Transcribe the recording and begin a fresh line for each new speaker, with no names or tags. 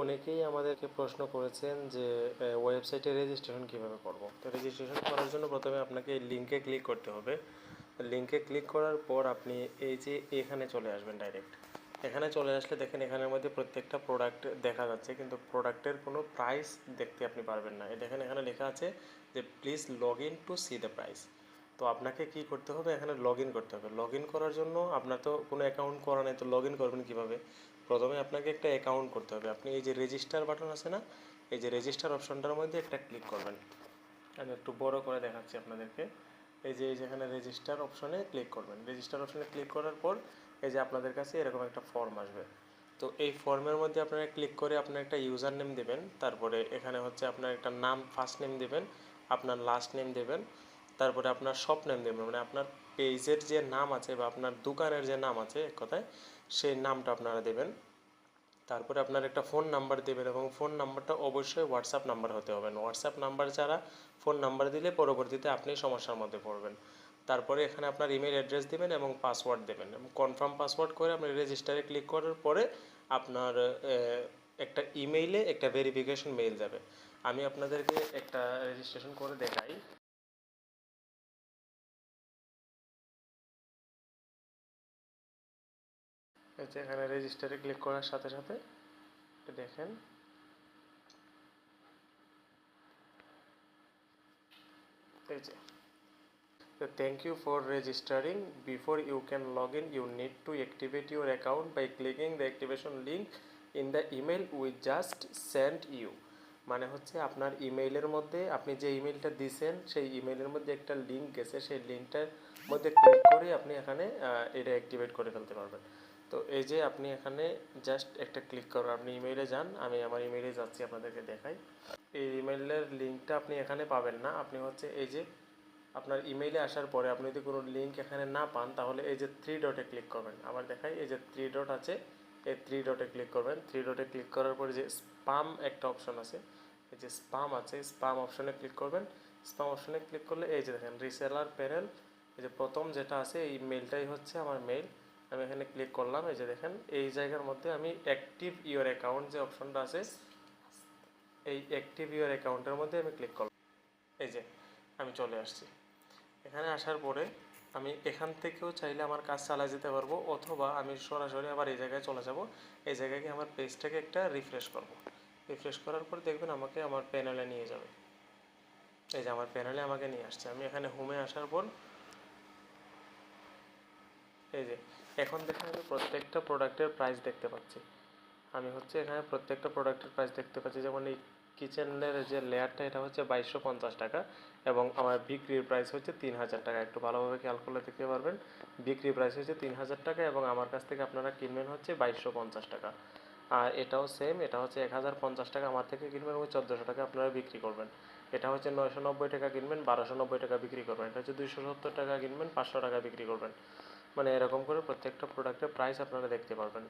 অনেকেই আমাদেরকে প্রশ্ন করেছেন যে ওয়েবসাইটে রেজিস্ট্রেশন কীভাবে করব? তো রেজিস্ট্রেশন করার জন্য প্রথমে আপনাকে এই লিঙ্কে ক্লিক করতে হবে। লিঙ্কে ক্লিক করার পর আপনি এই যে এখানে চলে আসবেন ডাইরেক্ট এখানে চলে আসলে দেখেন এখানের মধ্যে প্রত্যেকটা প্রোডাক্ট দেখা যাচ্ছে, কিন্তু প্রোডাক্টের কোনো প্রাইস দেখতে আপনি পারবেন না। দেখেন এখানে লেখা আছে যে please log in to see the price তো আপনাকে কি করতে হবে? এখানে লগ করতে হবে। লগ করার জন্য আপনার তো কোনো অ্যাকাউন্ট করা নেই, তো লগ করবেন কীভাবে? প্রথমে আপনাকে একটা অ্যাকাউন্ট করতে হবে। আপনি এই যে রেজিস্টার বাটন আছে না, এই যে রেজিস্টার অপশনটার মধ্যে একটা ক্লিক করবেন। আমি একটু বড় করে দেখাচ্ছি আপনাদেরকে। এই যে, এই যেখানে রেজিস্টার অপশনে ক্লিক করবেন। রেজিস্টার অপশনে ক্লিক করার পর এই যে আপনাদের কাছে এরকম একটা ফর্ম আসবে। তো এই ফর্মের মধ্যে আপনারা ক্লিক করে আপনার একটা ইউজার নেম দেবেন। তারপরে এখানে হচ্ছে আপনার একটা নাম ফার্স্ট নেম দেবেন, আপনার লাস্ট নেম দেবেন। তারপরে আপনার শপ নেম দেবেন মানে আপনার পেজের যে নাম আছে বা আপনার দোকানের যে নাম আছে এক কথায়, সেই নামটা আপনারা দেবেন। তারপরে আপনার একটা ফোন নাম্বার দেবেন এবং ফোন নাম্বারটা অবশ্যই হোয়াটসঅ্যাপ নাম্বার হতে হবে। হোয়াটসঅ্যাপ নাম্বার ছাড়া ফোন নাম্বার দিলে পরবর্তীতে আপনি সমস্যার মধ্যে পড়বেন। তারপরে এখানে আপনার ইমেল অ্যাড্রেস দেবেন এবং পাসওয়ার্ড দেবেন। এবং কনফার্ম পাসওয়ার্ড করে আপনি রেজিস্টারে ক্লিক করার পরে আপনার একটা ইমেইলে একটা ভেরিফিকেশন মেইল যাবে। আমি আপনাদেরকে একটা রেজিস্ট্রেশন করে দেখাই। এতে এখানে রেজিস্টারে ক্লিক করার সাথে সাথে দেখেন। এই যে। তো thank you for registering before you can log in you need to activate your account by clicking the activation link in the email we just send you মানে হচ্ছে আপনার ইমেইলের মধ্যে, আপনি যে ইমেইলটা দিয়েছেন সেই ইমেইলের মধ্যে একটা লিঙ্ক গেছে। সেই লিঙ্কটার মধ্যে ক্লিক করে আপনি এখানে এটা অ্যাক্টিভেট করে ফেলতে পারবেন। তো এই যে আপনি এখানে জাস্ট একটা ক্লিক করুন। আপনি ইমেইলে যান, আমি আমার ইমেইলে যাচ্ছি, আপনাদেরকে দেখাই। এই ইমেইলের লিঙ্কটা আপনি এখানে পাবেন না। আপনি হচ্ছে এই যে আপনার ইমেইলে আসার পরে আপনি যদি কোনো লিঙ্ক এখানে না পান, তাহলে এই যে থ্রি ডটে ক্লিক করবেন। আবার দেখাই, এই যে থ্রি ডট আছে, এই থ্রি ডটে ক্লিক করবেন। থ্রি ডটে ক্লিক করার পরে যে স্পাম একটা অপশন আছে, এই যে স্পাম আছে স্পাম অপশনে ক্লিক করবেন। স্পাম অপশনে ক্লিক করলে এই যে দেখেন রিসেলার প্যানেল এই যে প্রথম যেটা আছে, এই মেলটাই হচ্ছে আমার মেইল আমি এখানে ক্লিক করলাম, এই যে দেখেন, এই জায়গার মধ্যে আমি অ্যাক্টিভ ইওর অ্যাকাউন্ট যে অপশনটা আছে, এই অ্যাক্টিভ ইওর অ্যাকাউন্টের মধ্যে আমি ক্লিক করলাম। এই যে, আমি চলে আসছি। এখানে আসার পরে আমি এখান থেকেও চাইলে আমার কাজ চালা যেতে পারব, অথবা আমি সরাসরি আবার এই জায়গায় চলে যাব, এই জায়গায় গিয়ে আমার পেজটাকে একটা রিফ্রেশ করব। রিফ্রেশ করার পর দেখবেন আমাকে আমার প্যানেলে নিয়ে যাবে। এই যে, আমার প্যানেলে আমাকে নিয়ে আসছে। আমি এখানে হোমে আসার পর এই যে, এখন দেখেন আমি প্রত্যেকটা প্রোডাক্টের প্রাইস দেখতে পাচ্ছি। আমি হচ্ছে এখানে প্রত্যেকটা প্রোডাক্টের প্রাইস দেখতে পাচ্ছি। যেমন এই কিচেনের যে লেয়ারটা এটা হচ্ছে বাইশশো পঞ্চাশ টাকা এবং আমার বিক্রির প্রাইস হচ্ছে তিন হাজার টাকা। একটু ভালোভাবে খেয়াল করলে দেখতে পারবেন। বিক্রি প্রাইস হচ্ছে তিন হাজার টাকা এবং আমার কাছ থেকে আপনারা কিনবেন হচ্ছে বাইশশো পঞ্চাশ টাকা। আর এটাও সেম এটা হচ্ছে এক হাজার পঞ্চাশ টাকা আমার থেকে কিনবেন এবং চোদ্দোশো টাকা আপনারা বিক্রি করবেন। এটা হচ্ছে নয়শো নব্বই টাকা কিনবেন, বারোশো নব্বই টাকা বিক্রি করবেন। এটা হচ্ছে দুইশো সত্তর টাকা কিনবেন, পাঁচশো টাকা বিক্রি করবেন। মানে এরকম করে প্রত্যেকটা প্রোডাক্টের প্রাইস আপনারা দেখতে পারবেন।